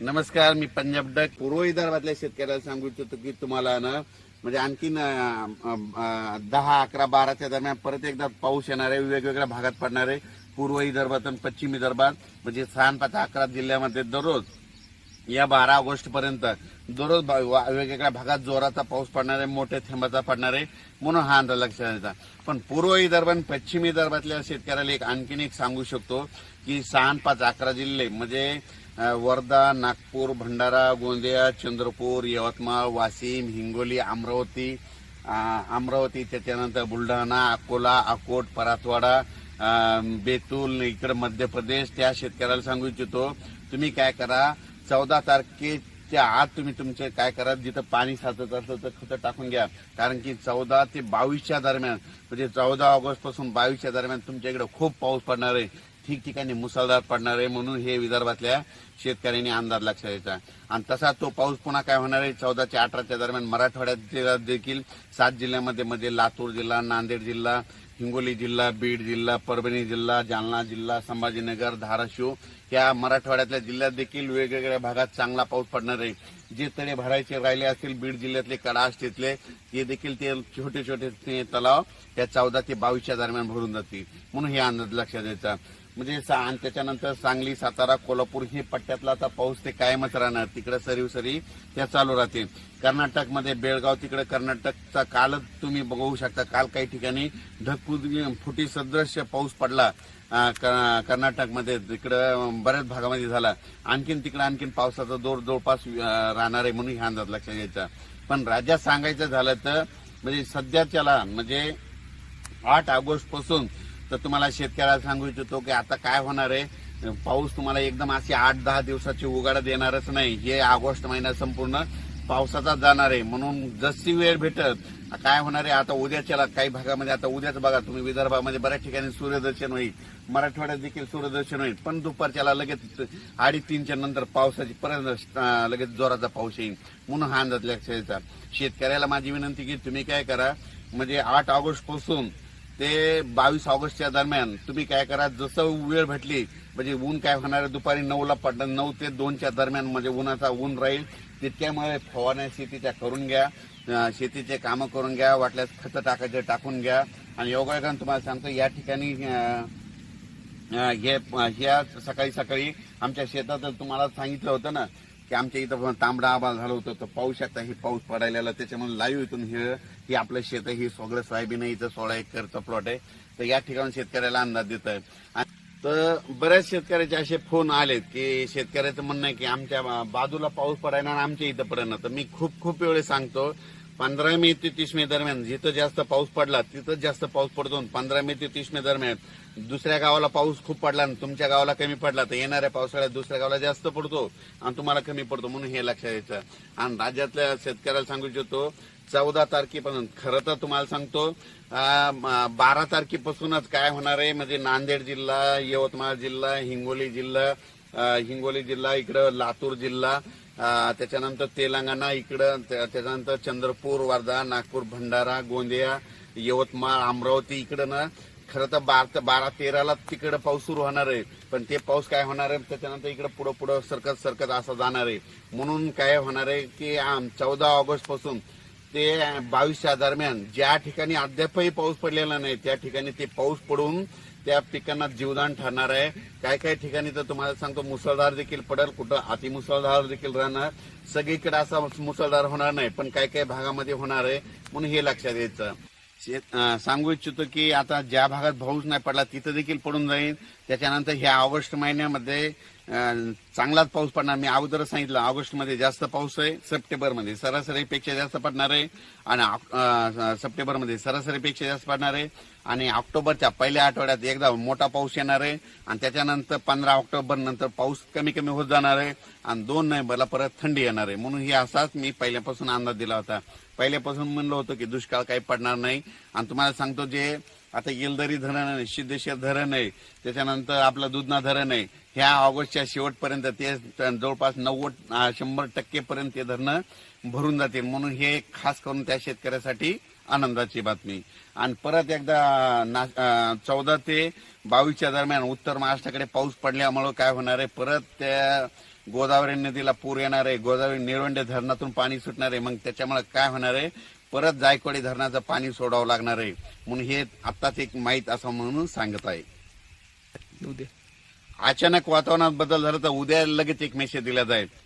नमस्कार मी पंजाब डक. पूर्व विदर्भातल्या शेतकऱ्याला सांगू इच्छितो की तुम्हाला ना म्हणजे आणखीन दहा अकरा बाराच्या दरम्यान परत एकदा पाऊस येणार आहे वेगवेगळ्या भागात पडणार आहे. पूर्व विदर्भात आणि पश्चिम विदर्भात म्हणजे सहा पाच अकरा जिल्ह्यामध्ये दररोज या बारा ऑगस्ट पर्यंत दररोज बा- वा- वेगवेगळ्या भागात जोराचा पाऊस पडणार आहे मोठ्या थेंबाचा पडणार आहे म्हणून हा अंदाज लक्षात येतात पण पूर्व विदर्भ आणि पश्चिम विदर्भातल्या शेतकऱ्याला एक आणखीन एक सांगू शकतो की सहा पाच अकरा जिल्हे म्हणजे वर्धा नागपूर भंडारा गोंदिया चंद्रपूर यवतमाळ वाशिम हिंगोली अमरावती अमरावती त्याच्यानंतर बुलढाणा अकोला अकोट परातवाडा बेतूल इकडे मध्य प्रदेश त्या शेतकऱ्याला सांगू इच्छितो तुम्ही काय करा चौदा तारखेच्या आत तुम्ही तुमचे काय करा जिथं पाणी साचत असलं तर खतं टाकून घ्या. कारण की चौदा ते बावीसच्या दरम्यान म्हणजे चौदा ऑगस्टपासून बावीसच्या दरम्यान तुमच्या इकडे खूप पाऊस पडणार आहे. ठिकठिकाणी मुसळधार पडणार आहे म्हणून हे विदर्भातल्या शेतकऱ्यांनी अंदाज लक्षात द्यायचा. आणि तसा तो पाऊस पुन्हा काय होणार आहे? चौदाच्या अठराच्या दरम्यान मराठवाड्यात देखील सात जिल्ह्यामध्ये मध्ये लातूर जिल्हा नांदेड जिल्हा हिंगोली जिल्हा बीड जिल्हा परभणी जिल्हा जालना जिल्हा संभाजीनगर धाराशिव या मराठवाड्यातल्या जिल्ह्यात देखील वेगवेगळ्या भागात चांगला पाऊस पडणार आहे. जे तळे भरायचे राहिले असतील बीड जिल्ह्यातले कडाश तिथले ते देखील ते छोटे छोटे ते तलाव त्या चौदा ते बावीसच्या दरम्यान भरून जातील. म्हणून हे अंदाज लक्षात द्यायचा. म्हणजे आणि त्याच्यानंतर सांगली सातारा कोल्हापूर हे पट्ट्यातला आता पाऊस ते कायमच राहणार. तिकडे सरीव सरी त्या चालू राहतील. कर्नाटकमध्ये बेळगाव तिकडे कर्नाटकचा कालच तुम्ही बघू शकता. काल काही ठिकाणी ढगफुटी फुटी सदृश्य पाऊस पडला क- कर्नाटकमध्ये. तिकडं बऱ्याच भागामध्ये झाला. आणखीन तिकडे आणखीन पावसाचा जोर जवळपास राहणार आहे म्हणून ह्या अंदाज लक्षात घ्यायचा. पण राज्यात सांगायचं झालं तर म्हणजे सध्याच्याला म्हणजे आठ ऑगस्टपासून तर तुम्हाला शेतकऱ्याला सांगू इच्छितो की आता काय होणार आहे? पाऊस तुम्हाला एकदम अशी आठ दहा दिवसाची उगाडा देणारच नाही. हे ऑगस्ट महिना संपूर्ण पावसाचाच जाणार आहे. म्हणून जशी वेळ भेटत काय होणार आहे? आता उद्याच्याला काही भागामध्ये आता उद्याच बघा तुम्ही विदर्भामध्ये बऱ्याच ठिकाणी सूर्यदर्शन होईल. मराठवाड्यात देखील सूर्यदर्शन होईल. पण दुपारच्याला लगेच अडीच नंतर पावसाची परत लगेच जोराचा पाऊस येईल. म्हणून हा अंदाज लक्षात शेतकऱ्याला माझी विनंती की तुम्ही काय करा म्हणजे आठ ऑगस्टपासून ते बावीस ऑगस्टच्या दरम्यान तुम्ही काय करा जसं वेळ भेटली म्हणजे ऊन काय होणार आहे दुपारी नऊला पडणार नऊ ते दोनच्या दरम्यान म्हणजे उन्हाचा ऊन राहील. तितक्यामुळे फवारण्या शेतीच्या करून घ्या शेतीचे कामं करून घ्या वाटल्यास खतं टाकायचे टाकून घ्या. आणि योगायोगानं तुम्हाला सांगतो या ठिकाणी हे ह्या सकाळी सकाळी आमच्या शेतात तुम्हाला सांगितलं होतं ना की आमच्या इथं तांबडा आबाळ झालं होतं तर पाहू शकता हे पाऊस पडायला त्याच्यामुळे लाईव्ह इथून हे की आपलं शेत ही सगळं सोयाबीन आहे इथं सोळा एकरचा प्लॉट आहे. तर या ठिकाणी शेतकऱ्याला अंदाज देत आहे तर बऱ्याच शेतकऱ्याचे असे फोन आलेत की शेतकऱ्याचं म्हणणं आहे की आमच्या बाजूला पाऊस पडायला आणि आमच्या इथं पडायला तर मी खूप खूप वेळेस सांगतो पंधरा मे ते तीस मे दरम्यान जिथं जास्त पाऊस पडला तिथं जास्त पाऊस पडतो. पंधरा मे ते तीस मे दरम्यान दुसऱ्या गावाला पाऊस खूप पडला आणि तुमच्या गावाला कमी पडला तर येणाऱ्या पावसाळ्यात दुसऱ्या गावाला जास्त पडतो आणि तुम्हाला कमी पडतो म्हणून हे लक्षात यायचं आणि राज्यातल्या शेतकऱ्याला सांगू इच्छितो चौदा तारखेपासून खरं तर तुम्हाला सांगतो बारा तारखेपासूनच काय होणार आहे म्हणजे नांदेड जिल्हा यवतमाळ जिल्हा हिंगोली जिल्हा हिंगोली जिल्हा इकडं लातूर जिल्हा त्याच्यानंतर तेलंगणा इकडं त्या- त्याच्यानंतर चंद्रपूर वर्धा नागपूर भंडारा गोंदिया यवतमाळ अमरावती इकडं ना खरं तर बारा बारा तेराला तिकडे पाऊस सुरू होणार आहे. पण ते पाऊस काय होणार आहे त्याच्यानंतर इकडे पुढं पुढं सरकत सरकत असा जाणार आहे. म्हणून काय होणार आहे की चौदा ऑगस्टपासून ते बावीसच्या दरम्यान ज्या ठिकाणी अद्यापही पाऊस पडलेला नाही त्या ठिकाणी ते पाऊस पडून त्या पिकांना जीवदान ठरणार आहे. काय काय ठिकाणी तर तुम्हाला सांगतो मुसळधार देखील पडेल. कुठं अतिमुसळधार देखील राहणार. सगळीकडे असा मुसळधार होणार नाही पण काय काय भागामध्ये होणार आहे म्हणून हे लक्षात यायचं. सांगू इच्छितो की आता ज्या भागात पाऊस नाही पडला तिथं देखील पडून जाईल. त्याच्यानंतर ह्या ऑगस्ट महिन्यामध्ये चांगलाच पाऊस पडणार. मी अगोदरच सांगितलं ऑगस्टमध्ये जास्त पाऊस आहे सप्टेंबरमध्ये सरासरीपेक्षा जास्त पडणार आहे. आणि सप्टेंबरमध्ये सरासरीपेक्षा जास्त पडणार आहे. आणि ऑक्टोबरच्या पहिल्या आठवड्यात एकदा मोठा पाऊस येणार आहे आणि त्याच्यानंतर पंधरा ऑक्टोबर नंतर पाऊस कमी कमी होत जाणार आहे आणि दोन नोव्हेंबरला परत थंडी येणार आहे. म्हणून हे असाच मी पहिल्यापासून अंदाज दिला होता. पहिल्यापासून म्हणलं होतं की दुष्काळ काही पडणार नाही. आणि तुम्हाला सांगतो जे आता येलदरी धरण आहे सिद्धेश्वर धरण आहे त्याच्यानंतर आपलं दुधना धरण आहे ह्या ऑगस्टच्या शेवटपर्यंत ते जवळपास नव्वद शंभर टक्केपर्यंत ते धरणं भरून जातील. म्हणून हे खास करून त्या शेतकऱ्यासाठी आनंदाची बातमी. आणि परत एकदा चौदा ते बावीसच्या दरम्यान उत्तर महाराष्ट्राकडे पाऊस पडल्यामुळं काय होणार आहे? परत त्या गोदावरी नदीला पूर येणार आहे. गोदावरी निळवंडे धरणातून पाणी सुटणार आहे. मग त्याच्यामुळे काय होणार आहे? परत जायकवाडी धरणाचं पाणी सोडावं लागणार आहे. म्हणून हे आत्ताच एक माहीत असं म्हणून सांगत आहे. उद्या अचानक वातावरणात बदल झाला तर उद्या लगेच एक मेसेज दिला जाईल.